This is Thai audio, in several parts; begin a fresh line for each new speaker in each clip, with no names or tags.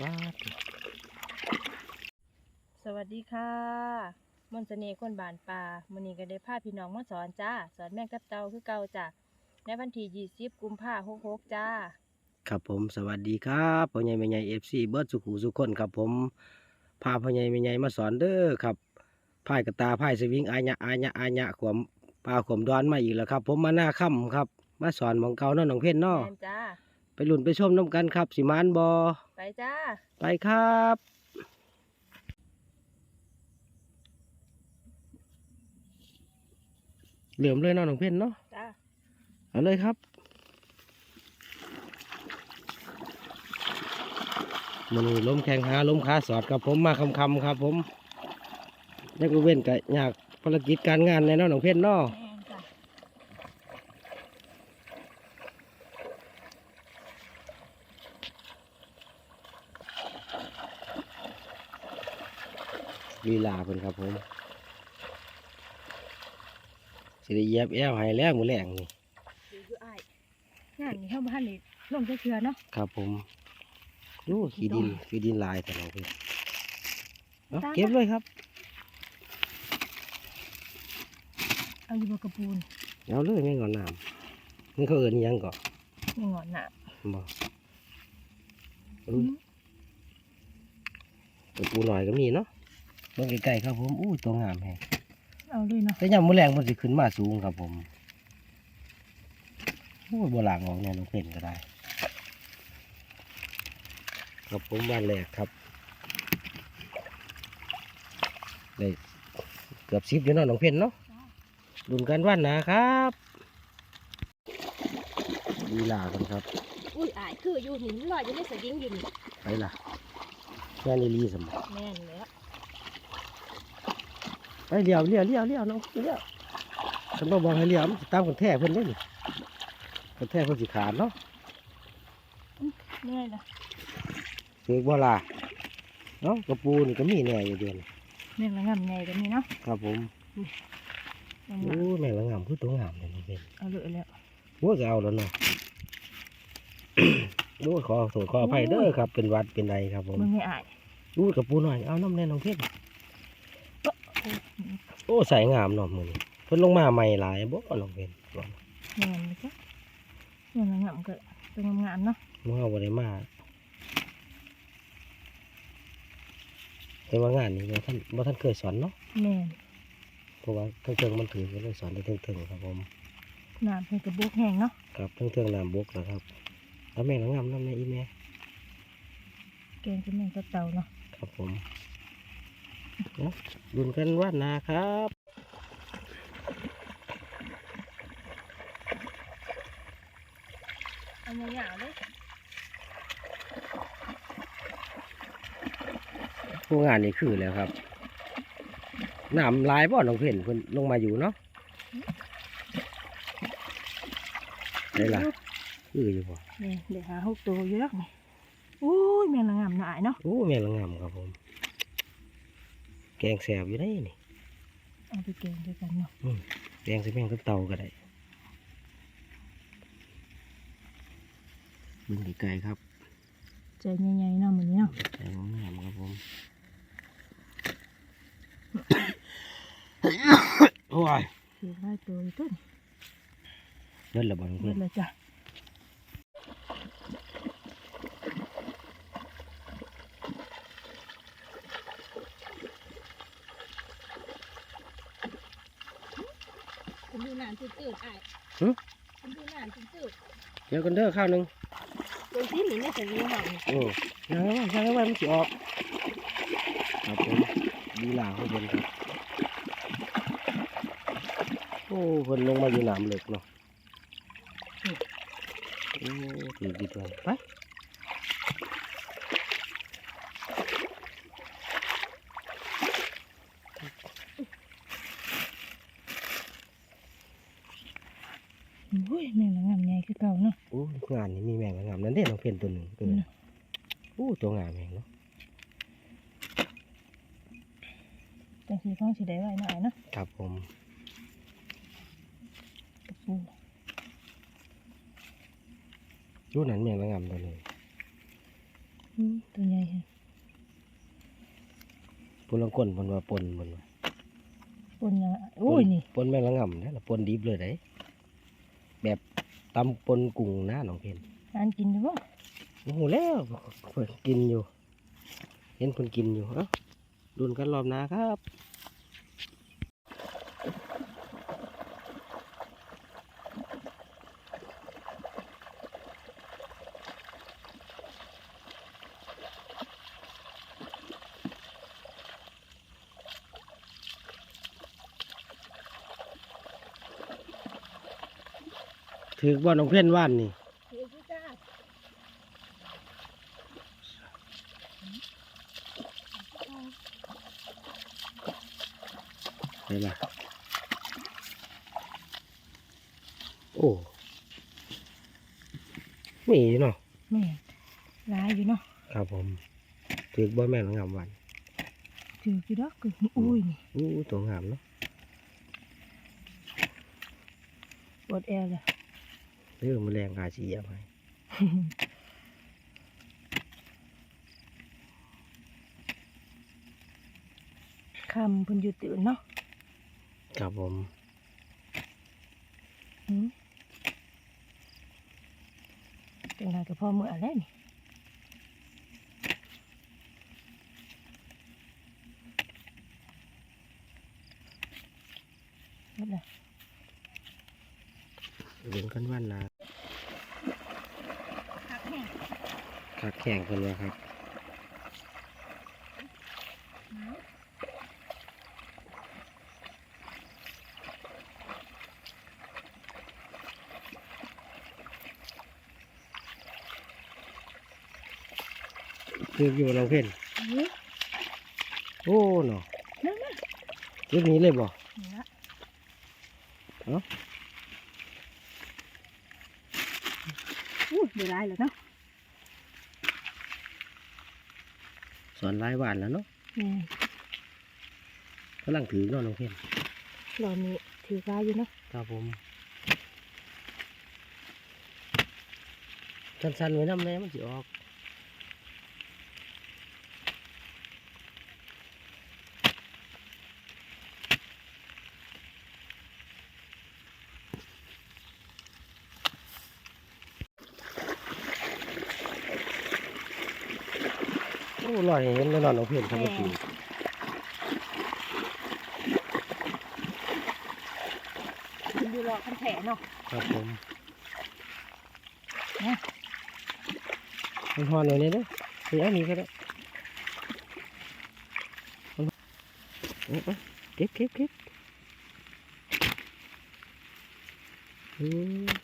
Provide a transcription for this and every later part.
ว้าด
สวัสดีค่ะมนต์เสน่ห์คนบานป่ามื้อนี้ก็ได้พาพี่น้องมาสอนจ้า สอนแม่งกับเตาคือเก่าจ้ะในวันที่20กุมภาพันธ์66จ้า
ครับผมสวัสดีครับพ่อใหญ่แม่ใหญ่เอฟซีเบิร์ดสุขุสุขคนครับผมพาพ่อใหญ่แม่ใหญ่มาสอนเด้อครับพายกระตาพายสวิงอายะอายะอายะขวมปลาขวมดอนมาอีกแล้วครับ ผมมาหน้าค่ำครับ มาสอนหมองเก่าเน้องน้องเพ่นเน้อ
แม่นจ้า
ไปลุ่นไปชมน้ำกันครับ สิมานบอ
ไป จ้า
ไปครับ เหลื่อมเลยเน้องน้องเพ่นเนาะ
จ้า
เอาเลยครับมันนี้ล้มแข่งหาล้มขาสอดครับผมมาคำคำๆครับผมแล้วก็เว้นกับอยากภารกิจการงานในเน้องหนองเพชรเนาะ
แม่นจ้า
ลีลาเพิ่นครับผมสิได้เหยียบแอวให้แล้วมือแรงนี่
อยู่อยู่อ้ายงานนี้เฮาบ่ทันได้ลงจักเทื่อเนาะ
ครับผมดูขี้ดินขี้ดินลายแต่น้องเพชรเอา
ตาม
เก็บเลยครับ
เอาอยู่บ่กระปูน
เอาเลยไม่งอนน้ำนี่เขาเอินอิหยังก่อน
ไม่งอนน่ะ
บ่อุ้ยตัวปูหน่อยก็มีเนาะ เบิ่งไกลๆครับผมอู้ตัวงามแฮง
เอาเลยเนาะ
แต่ยามมื้อแรงมันสิขึ้นมาสูงครับผมโอ้ยบ่หลางออกแน่น้องเพ่นก็ได้ครับผมบ้านแรกครับได้เกือบ10อยู่เนาะน้องเพ่นเนาะดุนกันวันหนะครับลีลากันครับ
อุ้ยอ้ายคืออยู่นี่ลอยอยู่ในสวิงอยู่นี่
ไปล่ะแม่นอีหลีสมบัติ
แม่นแล้ว
ไปเลี้ยวเลี้ยวเลี้ยวเลี้ยวน้องเลี้ยวฉันบอกบอกให้เลี้ยวมันสิตามคนแท้เพิ่นได้นี่คนแท้เพิ่นสิขาดเนาะ
เมื่อยละ
เสกบ่ล่ะเนาะกระปูนี่ก็มีแน่อยู่เดือน
แม่นละงามใหญ่ก็มีเนาะ
ครับผม
งาม
โอ้แม่งละงามคือตัวงามเลยนี่เป็น
ๆเอาเลยแล้ว
โอ้จะเอาแล้วเนาะ โอ้ยขอโทษขออภัยเด้อครับเป็นหวัดเป็นไรครับผม
มึงไม่อาย
ดูกระปูหน่อยเอาน้ำแน่น้องเพชร โอ้ใส่งามเนาะมื้อนี้เพิ่นลงมาใหม่หลายบ่น้องเพชรบ่
แม่นเลยจ้ะแม่นละงามก็เป็นงามๆเนาะ
มื่อวันได้มาแต่ว่างานนี้บ่ท่านบ่ท่านเคยสอนเนาะ
แม่น
เพราะว่าเทิงๆมันถือก็เลยสอนได้เทิงๆครับผม
น้ำเพิ่นกระบุกแห้งเนาะ
ครับเทิงๆน้ำบกนะครับแล้วแม่งงามน้ำแม่อีแม่
แกงเป็นแม่งกระเต่าเนาะ
ครับผมเอา ดุนกันว่านาครับ
เอามาหยาวเลย
ผู้งานนี่คือแล้วครับน้ำลายบ่น้องเพ่นเพิ่นลงมาอยู่เนาะได้ล่ะคืออยู่บ่
นี่เดี๋ยวหาหกตัวอยู่แล้วนี่อุ้ยแม่งละงามหน่ายเนาะ
โอ้แม่งละงามครับผม แกงแสบอยู่ได้นี่
เอาไปแกงด้วยกันเนาะ
แกงใส่แม่งกับเตาก็ได้เบึงไกลๆครับ
ใจใหญ่ๆเนาะมื้อนี้เนาะ
ใส่งามๆครับผมโอ้ย
ถือได้ตัวอยู่ต้น
เล่นระบาด
เบิ
เพื่อ
ด
น
เลยจ้ะ น้ำจืดๆอ้ายคุณดูน้ำจืด
เดี๋ยวกันเด้อข้าวหนึ่ง
ๆตัวที่หนีในสวิงเนาะ
โอ้ยังไงวะยังไงวะมันสิออกครับผมดีหลาเขาเป็นครับโอ้เพิ่นลงมาอยู่น้ำเล็กเนาะโอ้ถือดีตัวไป
โอ้ยแม่งละงามใหญ่คือเก่าเนาะ
โอ้ งานนี้มีแมงงามนั่นเด้น้องเพียนตัวหนึ่งตัวหนึ่งโอ้ตัวงามแมงเนาะ
จังสีท้องสีได้ไว้หน่อยเนาะ
ครับผม
กระปู
รูนั้นแมงละงามตัวหนึ่ง
อืมตัวใหญ่ฮะ
ปุ่นลังก้นมันว่าปนมันว่า
ปนยังโอ้ยนี่
ปนแม่งละง่ำนะปนดิบเลยได้แบบ ตำปนกุ้งนะน้องเพน
อันกินอยู่บ่
โอ้โหแล้วเพิ่นกินอยู่ เห็นคนกินอยู่เอ้าดุนกันรอบหน้าครับ ถือว่าน้องเพี้ยนว่านนี่
ถือจ้า
เห็นไหมโอ้มีอยู่เนาะ
แม่ร้ายอยู่เนาะ
ครับผมถือบ่แม่นงามวัน
ถือกี่ดอกคืออุ้ยนี่
อู้ตัวงามเนาะ
ปวดแอวเลย
เรื่องแมลงกาชียไป
คำเพิ่นอยู่ตื่นเนาะ
ครับผม
อืมจังไดก็พอมื้อแล้วนี่หมดแล้ว
เรื่องกันวันนะ
คักแห้ง
คักแข่งกันว่าครับถืออยู่เราเพ่น
นี่
โอ้เนาะ
นั่นน่ะ
เรื่องนี้เลยบ่
นี่ละ
เอ้า
อู้เดี๋ยวร้ายแล้วเนาะ
ลายวันแล้วเนาะ
แม่
กำลังถือเนาะน้องเข็ม
รอบนี้ถือร้ายอยู่เนาะ
ครับผมสั้นๆไว้น้ำแน่มันสิออก โอ้ลอยเห็นแล้วเนอนน้องเพื่อนทำมาถือ
มันอยู่รอคันแผลเนาะ
ครับผม
นะ
มันหอนเลยเนี่ยเด้อไปเอานี้ก็ได้เอาเอาเอาเก็บเก็บเก็บอืม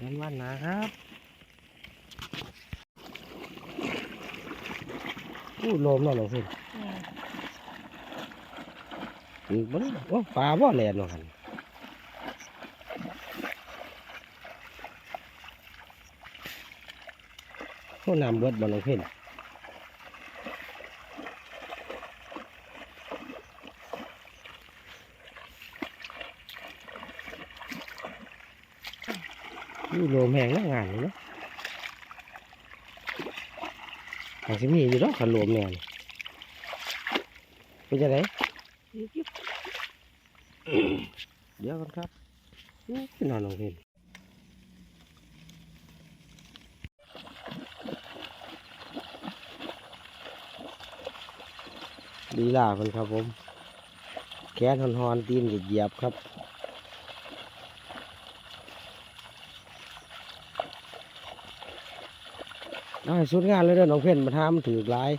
ถึงกันวันนะครับอู้ลมนาะน้องเพื่อน
แม่
อีกบ่ได้โอ้ปลาบ่แลนว่าหั่นโอ้น้ำเบิดบอลลงเพ่น นี่โลมแหงแล้วงานนี่เนาะอาจจะมีอยู่ดอกขันโลมแน่นี่เป็นจังได
ถืออยู่
เดี๋ยวกันครับนี่นอนลงเห็นลีล่าคนครับผม แขนหอนๆตีนเหยียบครับ อสุดงานเลยเด้อน้องเพื่อนมาทามถือกลาย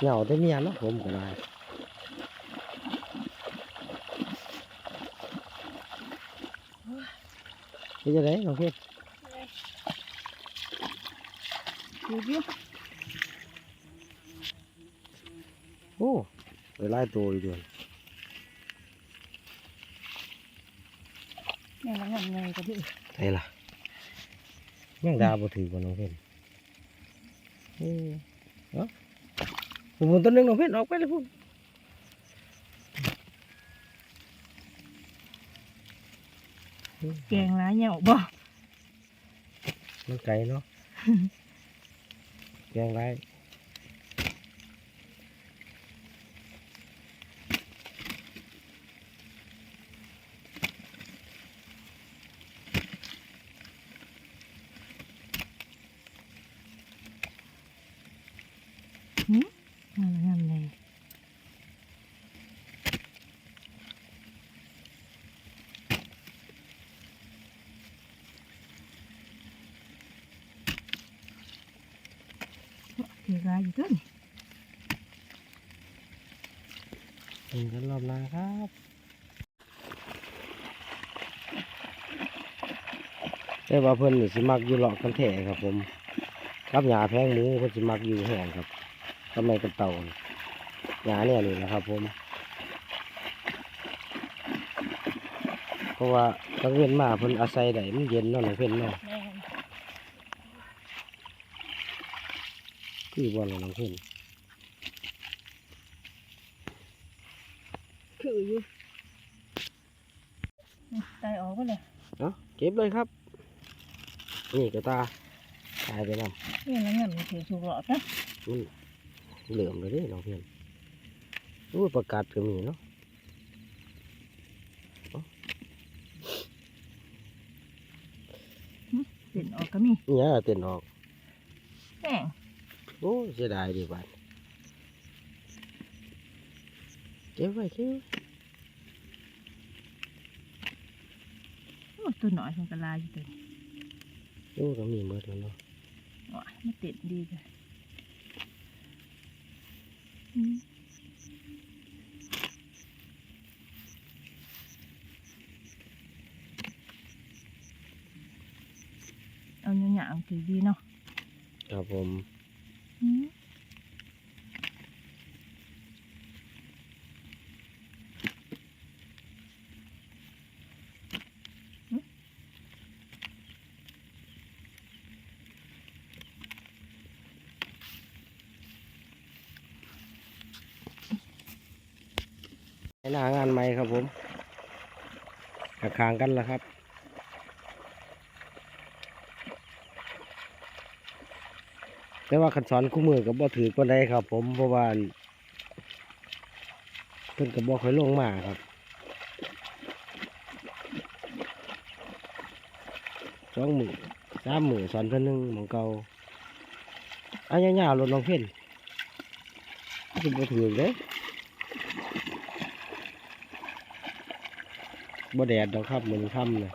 เหงาได้เมียนนะผมก็ได้นี่จะได้น้องเพื่อน
ดูดิ
โอ้ไปไล่ตัวอีกเดือน
นี่ละงานไงกันดิ
ไหนล่ะ แม่งดาบ่ถือบ่น้องเพชรเออเนาะผมต้นหนึงน้องเพชรออกไปเลยพุ่น
แกงร้ายเหยาบ่
มันไกลเนาะแกงไร
แม่ละงานไงถือ ร้ายอยู่ต้น
ถึงกันรอบหนาครับแต่ว่าเพิ่นนี่สิมักอยู่เลาะกันแท้ครับ ผมกับหญ้าแพงหมูเพิ่นสิมักอยู่แห้งครับทำไมกับเต่าหญ้าเนี่ยนี่นะครับ ผม เพราะว่าตะเวนมาเพิ่นอาศัยได้มันเย็นเนาะน้องเพิ่นเนาะ
แม่น
คือบ่ล่ะน้องเพิ่น
คืออยู่ตายออกก็เลย
เนาะเก็บเลยครับ นี่กระตาตายไปนำ
นี่ละงานมันถือถูกหลอดนะ
มันเหลื่อมเลยเด้น้องเพิ่นรู้ประกาศก็มีเนาะ
เด่นออกก็มี
นี่ยเต้นออก
แม่ง
โอ้เสียดายดีบัดเก็บไว้เก็บไว้
โอ้ตัวหน่อยมันก็ลายอยู่ตัวนี้
โอ้ก็มีหมดแล้วเนาะ
ว้ายมันติดดีจ้ะอืมเอาหยาๆถือดีเนาะ
ครับผม หน้างานใหม่ครับผมกคางกันแล้วครับ แต่ว่าขันสอนคู่มือกับบ่ถือก็ได้ครับผมเพราะว่าเพิ่นกับบ่ค่อยลงมาครับสองมือสามมือสอนเพิ่นหนึ่งมองเก่าอันยาวๆรถน้องเพ่นจะบ่ถือเด้ บ่แดดดอกครับมันค่ำเลย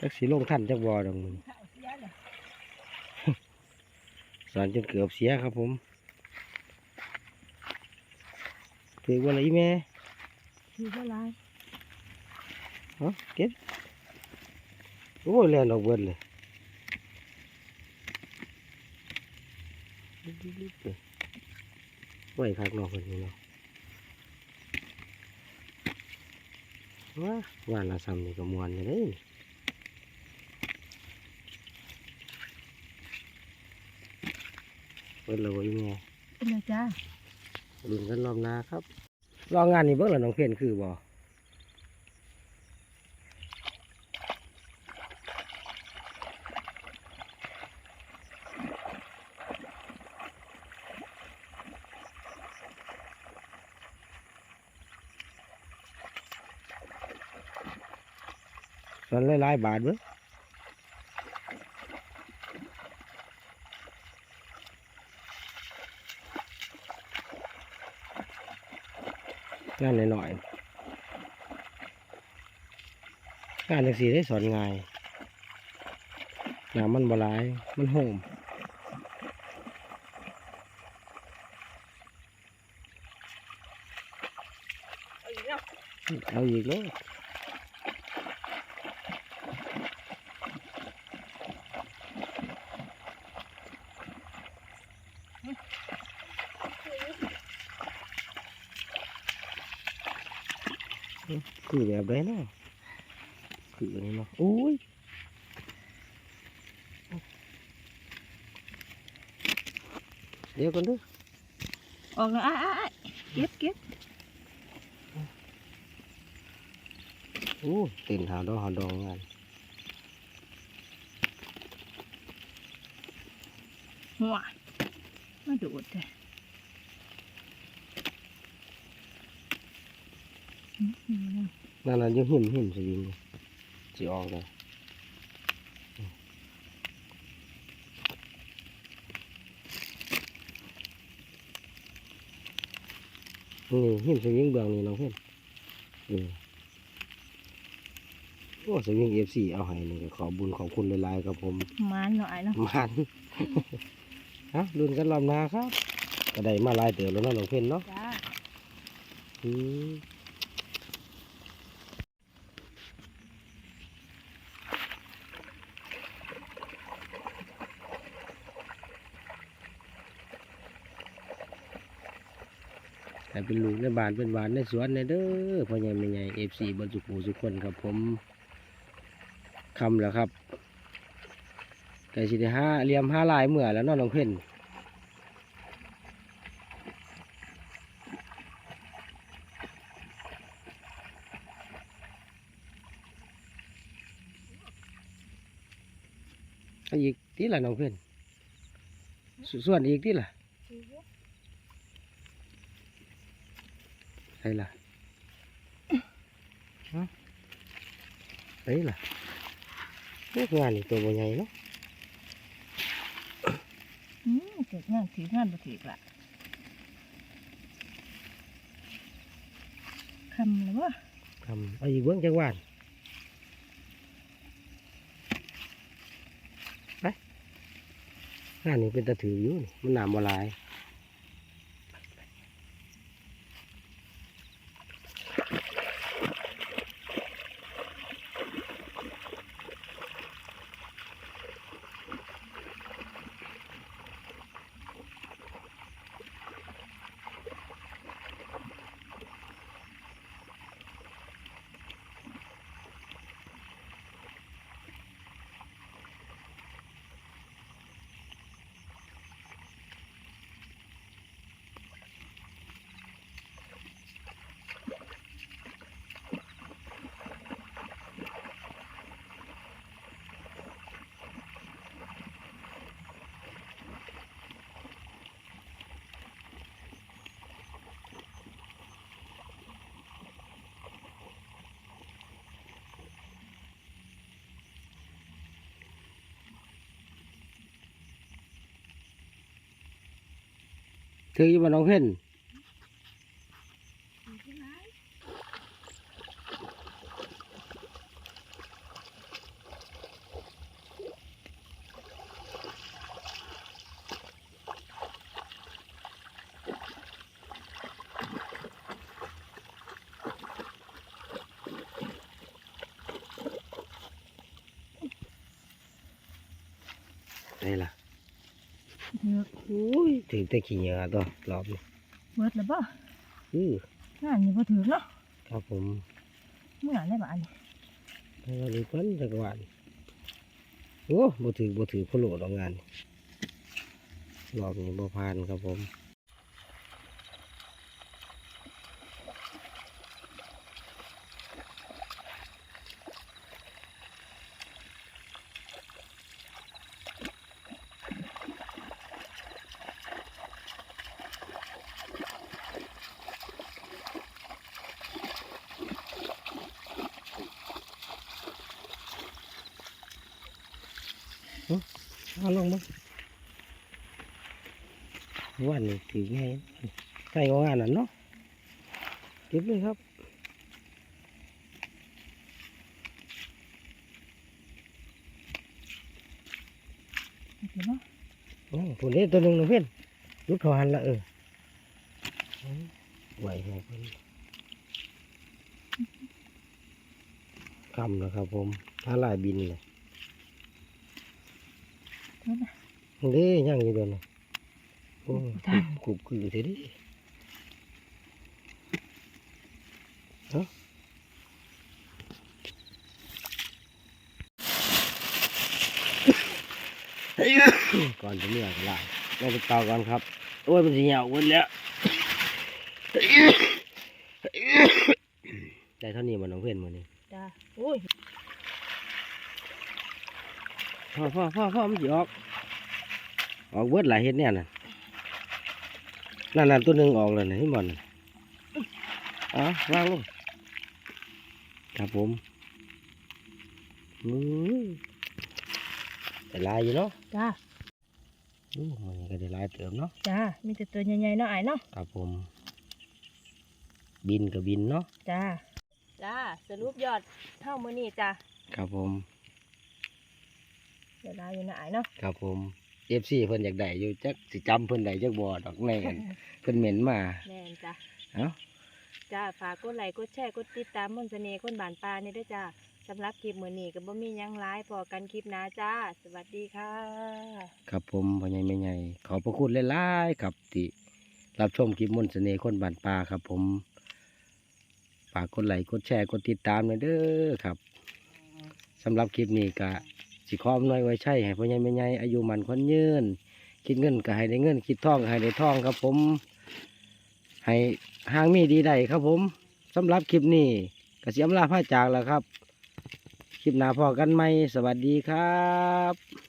จักสีลงท่านจักบ่ดอกมึงสอนจนเกือบเสียครับผมถือว่าอะไรแม่
คือว่าลาย
เนาะเก็บโอ้ยแล่นออกเบิดเลยลิบๆเลยไว้คักนอกคนนี้เนาะ ว้าว่าละซ้ำนี่ก็มวนเลยเด้ยเปิดเลยแม่
เป็นไงจ้า
ลุ้นกันรอบหน้าครับ รองานนี้เบิ่งแล้วน้องเพียนคือบ่ ส่วนหลายๆบาทเบิ่งงานหน่อยๆงานจังสีได้สอนง่ายหนามันบ่หลาย มันโหม
เอาอีกแล้ว
เอาอีกเลย คือแบบไรเนาะคืออันนี้เนาะโอ้ยเดี๋ยวก่อนด้อ
ออกแล้วอ้ายอ้ายอ้ายเก็บเก็บ
โอ้เต้นหาดอกหาดองงาน
หัวมาดูดเลยอืมอืม
นั่นน่ะยังหิมหิมสวิงอยู่สิออกเลยนี่หิมสวิงเบื้องนี่น้องเพื่อนนี่โอ้สวิงเอฟซีเอาให้นี่ก็ขอบุญขอบคุณหลายๆครับผม
มันหน่อยเนาะ
มันฮะรุ่นกันลำนาครับก็ได้มาหลายเตือแล้วเนาะน้องเพื่อนเนาะ
จ้า
อืม ให้เป็นลูกในบ้านเป็นหวานในสวนในเด้อพ่อใหญ่แม่ใหญ่เอฟซีบรรจุปูสุกคนครับผมคำแล้วครับไก่สิได้ห้าเลียมห้าลายเมื่อแล้วนาะน้องเพ่นอีกที่ละน้องเพ่นสส่วนอีกที่ละ ใช่ละฮะใช่ละพวกงานนี่ตัวบ่ใหญ่เนาะ
อืมถืองานถืองานบ่ถือละคำหรือว่า
ทำเอาอีกเบื้องจังหวานไปงานนี้เป็นตะ ถืออยู่นี่มันหนามบหลายถืออยู่บนน้องเพ่นล่ะ
ถือ
โอ้ย ถือแต่ขี้เหงื่อตัวรอบนี้
เบิดแล้วบ่
อืองา
นนี่บ่ถือเนาะ
ครับผม
เมื่อได้บ้าน
ให้เราดูกันจักรวาลโอ้บ่ถือบ่ถือพะโลดอกงานรอบนี้บ่ผ่านครับผม เอาลงมาวันนี้ถือไง ใส่ของงานน่ะเนาะเก็บเลยครับ
ถือเนาะ
โอ้ผุนนี้ตัวหนึ่งหนึ่งเพื่อนรุดเขาหันละเออเอาไหวแหงเพิ่นคำนะครับผมถ้าลายบินเลย
เบิดนะ
มึงเด้ยังอยู่เดือนน่ะโอ้กุบคือเท่ดิ ก่อนจะเมื่อยก็ล่ะแม่ไปเตาก่อนครับ โอ้ยมันสิเหี่ยวหมดแล้วได้เท่านี้มันน้องเพื่อนมือนี่
จ้าอุ้ย
พ่อพ่อพ่อพ่อมันสิออก ออกเบิดหลายเฮ็ดเนี่ยน่ะนั่นนั่นตัวหนึ่งออกเลยนะที่มันเอ๋อวางลงครับผมอืม แต่ลายอยู่เนาะ
จ้า
อืมมันก็ได้ลายเติมเนาะ
จ้ามีแต่ตัวใหญ่ๆเนาะไอ้ายเนาะ
ครับผม บินกับบินเนาะ
จ้าจ้าสรุปยอดเท่ามื้อนี้จ้า
ครับผม
เดี๋ยวลาอยู่นะไอ้ายเนาะ
ครับผมเอฟซีเพิ่นอยากได้อยู่จักสิจำเพิ่นได้จักบ่ดอกแม่นเพิ่นเหม็นมา
แม่นจ้า
เอ้า
จ้าฝากกดไลค์กดแชร์กดติดตามมนต์เสน่ห์คนบ้านปลานี่ด้วยจ้า สำหรับคลิปมือนี้ก็บ่มียังหลายพอกันคลิปน้าจ้า สวัสดีค่ะ
ครับผมพ่อใหญ่แม่ใหญ่ขอบพระคุณหลายๆครับที่รับชมคลิปมนต์เสน่ห์คนบ้านป่าครับ ผมฝากกดไลค์กดแชร์กดติดตามหน่อยเด้อครับสำหรับคลิปนี้ก็สิขออำนวยไว้ใช่ให้พ่อใหญ่แม่ใหญ่อายุมันคนยืนคิดเงินก็ให้ได้เงิน คิดทองก็ให้ได้ทองครับผม ให้ห้างมีดีได้ครับผมสำหรับคลิปนี้ก็เสียมลาผ้าจากแล้วครับ คลิปหน้าพอกันไหมสวัสดีครับ